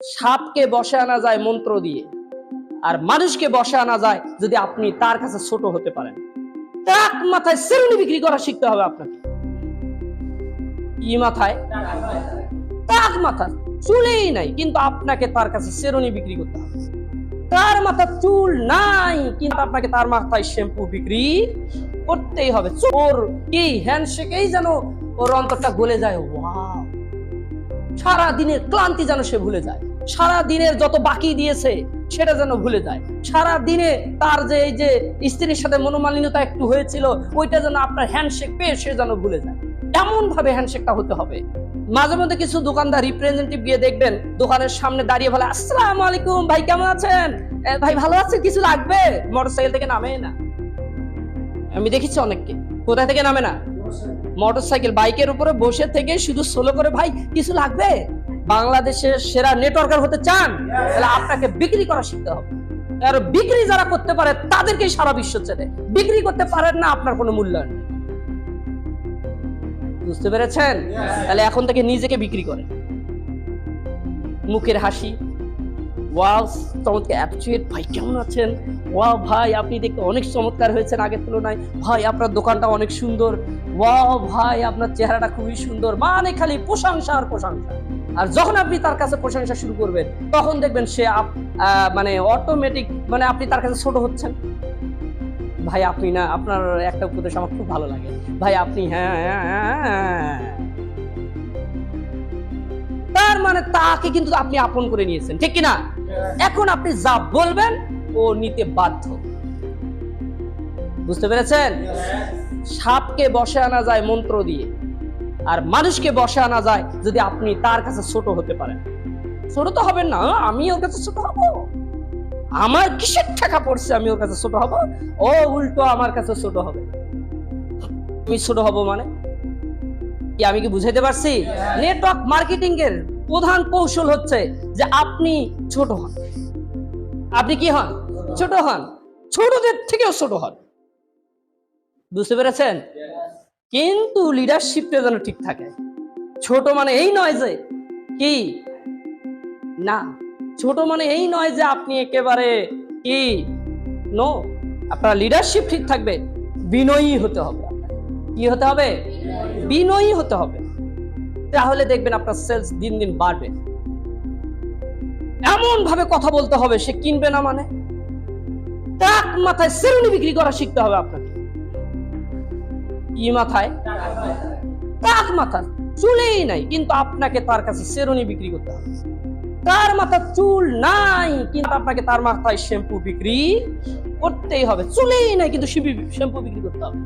সাপকে বসে আনা যায় মন্ত্র দিয়ে, আর মানুষকে বসে আনা যায় যদি আপনি তার কাছে ছোট হতে পারেন। টাক মাথায় সেরুনি বিক্রি করা শিখতে হবে আপনাকে। ই মাথায়? মাথা চুলেই নাই, কিন্তু আপনাকে তার কাছে সেরুনি বিক্রি করতে হবে। তার মাথা চুল নাই, কিন্তু আপনাকে তার মাথায় শ্যাম্পু বিক্রি করতেই হবে। ওর কি হ্যান্ডশেকেই যেন ওর অন্তরটা গলে যায়? ওয়াও। সারা দিনের ক্লান্তি যেন সে ভুলে যায়। সারা দিনের যত বাকি দিয়েছে সেটা যেন ভুলে যায়। সারা দিনে তার যে এই যে স্ত্রীর সাথে মনোমালিন্যতা একটু হয়েছিল ওইটা যেন আপনার হ্যান্ডশেক পেয়ে সে যেন ভুলে যায়। এমন ভাবে হ্যান্ডশেকটা হতে হবে। মাঝে মধ্যে কিছু দোকানদার রিপ্রেজেন্টেটিভ গিয়ে দেখবেন দোকানের সামনে দাঁড়িয়ে বলে আসসালামু আলাইকুম ভাই কেমন আছেন? ভাই ভালো আছেন কিছু লাগবে? মোটরসাইকেল থেকে নামে না। আমি দেখেছি অনেককে। কোথায় থেকে নামে না? মোটরসাইকেল। বাইকের উপরে বসে থেকে শুধু সোলো করে ভাই কিছু লাগবে? বাংলাদেশের সেরা নেটওয়ার্কার হতে চান, তাহলে আপনাকে বিক্রি করা শিখতে হবে। আর বিক্রি যারা করতে পারে, তাদেরকেই সারা বিশ্ব চেনে। বিক্রি করতে পারেন না, আপনার কোনো মূল্যায়ন বুঝতে পেরেছেন? তাহলে এখন থেকে নিজেকে বিক্রি করেন। মুখের হাসি। আছেন? ওয়াও, ভাই, আপনি দেখতে অনেক চমৎকার হয়েছেন আগের তুলনায়। ভাই, আপনার দোকানটা অনেক সুন্দর। ওয়াও, ভাই, আপনার চেহারাটা খুবই সুন্দর। মানে খালি প্রশংসা আর প্রশংসা। আর যখন আপনি তার কাছে প্রশংসা শুরু করবেন তখন দেখবেন সে মানে অটোমেটিক মানে আপনি তার কাছে ছোট হচ্ছেন। ভাই আপনি না আপনার একটা উপদেশ আমার খুব ভালো লাগে। ভাই আপনি হ্যাঁ হ্যাঁ, হ্যাঁ, হ্যাঁ। তার মানে তাকে কিন্তু আপনি আপন করে নিয়েছেন ঠিক কি না এখন আপনি যা বলবেন ও নিতে বাধ্য। বুঝতে পেরেছেন? সাপকে বসে আনা যায় মন্ত্র দিয়ে। আর মানুষকে বসে আনা যায় যদি আপনি তার কাছে ছোট হতে পারেন। ছোট তো হবেন না আমি ওর কাছে ছোট হব। আমার কিসের টাকা পড়ছে আমি ওর কাছে ছোট হব? ও উল্টো আমার কাছে ছোট হবে। আমি ছোট হব মানে? কি আমি কি বুঝাইতে পারছি? নেটওয়ার্ক মার্কেটিং এর প্রধান কৌশল হচ্ছে যে আপনি ছোট হন। আপনি কি হন। ছোট হন। ছোটদের থেকেও ছোট হন। বুঝতে পেরেছেন? কিন্তু লিডারশিপটা যেন ঠিক থাকে। ছোট মানে এই নয় যে কি? না, ছোট মানে এই নয় যে আপনি একেবারে কি? নো আপনার লিডারশিপ ঠিক থাকবে, বিনয়ী হতে হবে কি হতে হবে? বিনয়ী হতে হবে। তাহলে দেখবেন আপনার সেলস দিন দিন বাড়বে। এমন ভাবে কথা বলতে হবে, সে কিনবে না মানে। মাথায় সেরুনি বিক্রি করা শিখতে হবে আপনাকে। ই মাথায় টাক মাথা চুলেই নাই, কিন্তু আপনাকে তার কাছে সেরুনি বিক্রি করতে হবে। তার মাথা চুল নাই, কিন্তু আপনাকে তার মাথায় শ্যাম্পু বিক্রি করতেই হবে। চুলেই নাই, কিন্তু শ্যাম্পু বিক্রি করতে হবে।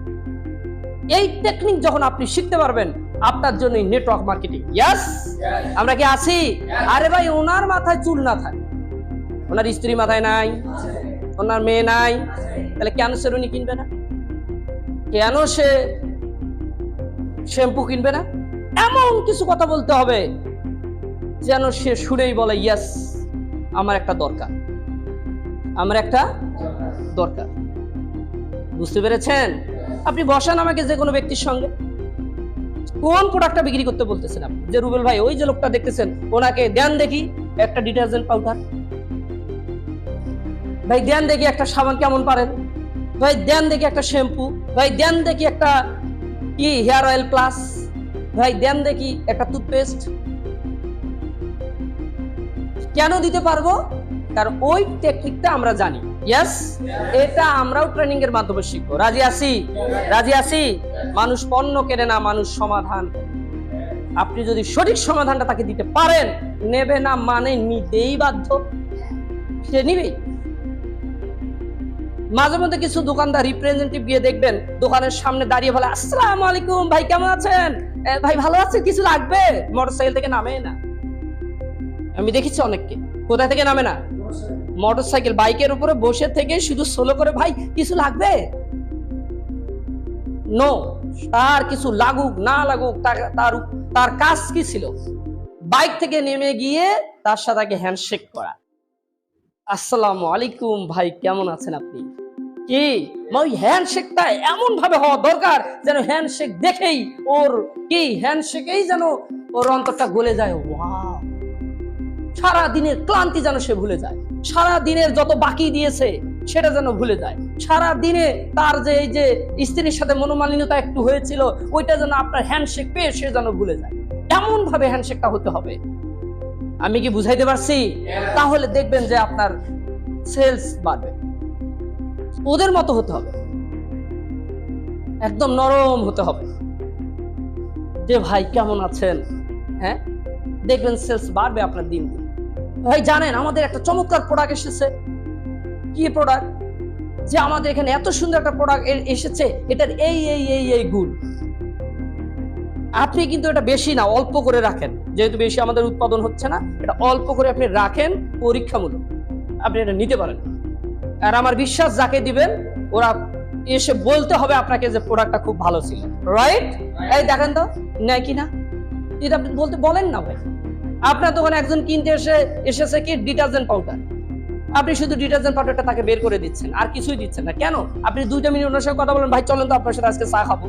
এই টেকনিক যখন আপনি শিখতে পারবেন, আপনার জন্য নেটওয়ার্ক মার্কেটিং ইয়াস আমরা কি আছি? আরে ভাই, ওনার মাথায় চুল না থাকে। ওনার স্ত্রী মাথায় নাই, ওনার মেয়ে নাই, তাহলে কেন সেরুনি কিনবে না? কেন সে শ্যাম্পু কিনবে না? এমন কিছু কথা বলতে হবে যেন সে সুরেই বলে ইয়াস আমার একটা দরকার। আমার একটা দরকার। বুঝতে পেরেছেন? আপনি বসান আমাকে যে কোনো ব্যক্তির সঙ্গে। কোন প্রোডাক্টটা বিক্রি করতে বলতেছেন আপনি? যে রুবেল ভাই, ওই যে লোকটা দেখতেছেন, ওনাকে দেন দেখি একটা ডিটারজেন্ট পাউডার ভাই, দেন দেখি একটা সাবান কেমন পারেন? ভাই, দেন দেখি একটা শ্যাম্পু ভাই, দেন দেখি একটা কি হেয়ার অয়েল প্লাস? ভাই, দেন দেখি একটা টুথপেস্ট কেন দিতে পারব? কারণ ওই টেকনিকটা আমরা জানি। ইয়েস এটা আমরাও ট্রেনিং এর মাধ্যমে শিখব। রাজি আছি? রাজি আছি? মানুষ পণ্য কেনে না, মানুষ সমাধান। আপনি যদি সঠিক সমাধানটা তাকে দিতে পারেন, নেবে না মানে নিতেই বাধ্য। সে নিবেই। মাঝে মধ্যে কিছু দোকানদার রিপ্রেজেন্টেটিভ গিয়ে দেখবেন, দোকানের সামনে দাঁড়িয়ে বলে, আসসালাম আলাইকুম, ভাই কেমন আছেন? ভাই ভালো আছেন কিছু লাগবে? মোটরসাইকেল থেকে নামে না। আমি দেখেছি অনেককে। কোথায় থেকে নামে না? মোটরসাইকেল, বাইকের উপরে বসে থেকে শুধু সোলো করে, ভাই, কিছু লাগবে? নো তার কিছু লাগুক, না লাগুক, তার- তার কাজ কি ছিল? বাইক থেকে নেমে গিয়ে তার সাথে হ্যান্ডশেক করা। আসসালামু আলাইকুম, ভাই, কেমন আছেন আপনি? কি? ওই হ্যান্ডশেকটা এমন ভাবে হওয়া দরকার যেন হ্যান্ডশেক দেখেই ওর কি? হ্যান্ডশেকেই যেন ওর অন্তরটা গলে যায়। ওয়াও! সারা দিনের ক্লান্তি যেন সে ভুলে যায়। সারা দিনের যত বাকি দিয়েছে সেটা যেন ভুলে যায়। সারা দিনে তার যে এই যে স্ত্রীর সাথে মনোমালিন্যতা একটু হয়েছিল ওইটা যেন আপনার হ্যান্ডশেক পেয়ে সে যেন ভুলে যায়। এমন ভাবে হ্যান্ডশেকটা হতে হবে। আমি কি বুঝাইতে পারছি? তাহলে দেখবেন যে আপনার সেলস বাড়বে। ওদের মতো হতে হবে। একদম নরম হতে হবে। যে ভাই কেমন আছেন? হ্যাঁ? দেখবেন সেলস বাড়বে আপনার দিন দিন। ভাই, জানেন আমাদের একটা চমৎকার প্রোডাক্ট এসেছে। কি প্রোডাক্ট যে আমাদের এখানে এত সুন্দর একটা প্রোডাক্ট এসেছে। এটার এই এই এই এই গুণ। আপনি কিন্তু এটা বেশি না, অল্প করে রাখেন। যেহেতু বেশি আমাদের উৎপাদন হচ্ছে না, এটা অল্প করে আপনি রাখেন পরীক্ষামূলক। আপনি এটা নিতে পারেন। আর আমার বিশ্বাস যাকে দিবেন, ওরা এসে বলতে হবে আপনাকে যে প্রোডাক্টটা খুব ভালো ছিল। রাইট এই দেখেন তো, নেয় কি না? এটা আপনি বলতে বলেন না ভাই। আপনার দোকানে একজন কিনতে এসে, এসেছে কি? ডিটারজেন্ট পাউডার আপনি শুধু ডিটারজেন্ট পাউডারটা তাকে বের করে দিচ্ছেন, আর কিছুই দিচ্ছেন না। কেন? আপনি দুইটা মিনিট ওনার সঙ্গে কথা বলেন, ভাই, চলেন তো আপনার সাথে আজকে চা খাব।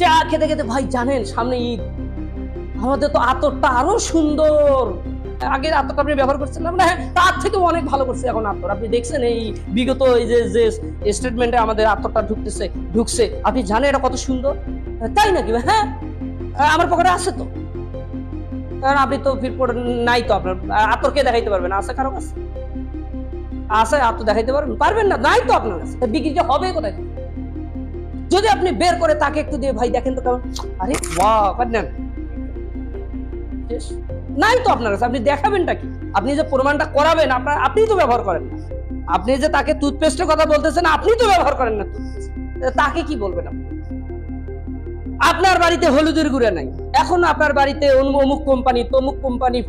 চা খেতে খেতে, ভাই, জানেন, সামনে ঈদ। আমাদের তো আতরটা আরও সুন্দর। আগের আতরটা আপনি ব্যবহার করছেন না হ্যাঁ তার থেকে অনেক ভালো করছে এখন আতর আপনি দেখছেন এই বিগত এই যে যে স্টেটমেন্টে আমাদের আতরটা ঢুকতেছে, ঢুকছে, আপনি জানেন এটা কত সুন্দর? তাই নাকি? হ্যাঁ আমার পকেটে আছে তো। কারণ আপনি তো ফিরপোর্ট নাই তো আপনার। আতরকে দেখাইতে পারবেন? আছে কারও কাছে? আছে আতর দেখাইতে পারবেন। পারবেন না, নাই তো আপনার কাছে। বিক্রি হবে কোথায়? যদি আপনি বের করে তাকে একটু দিয়ে, ভাই, দেখেন তো কেমন। আরে, বাহ নেন শেষ। নাই তো আপনার কাছে, আপনি দেখাবেনটা কি? আপনি যে প্রমাণটা করাবেন, আপনার আপনি তো ব্যবহার করেন না। আপনি যে তাকে টুথপেস্টের কথা বলতেছেন আপনি তো ব্যবহার করেন না তাকে কি বলবেন আপনি? আপনার বাড়িতে হলুদের গুঁড়া নাই। এখন আপনার বাড়িতে অমুক- কোম্পানি, তমুক কোম্পানি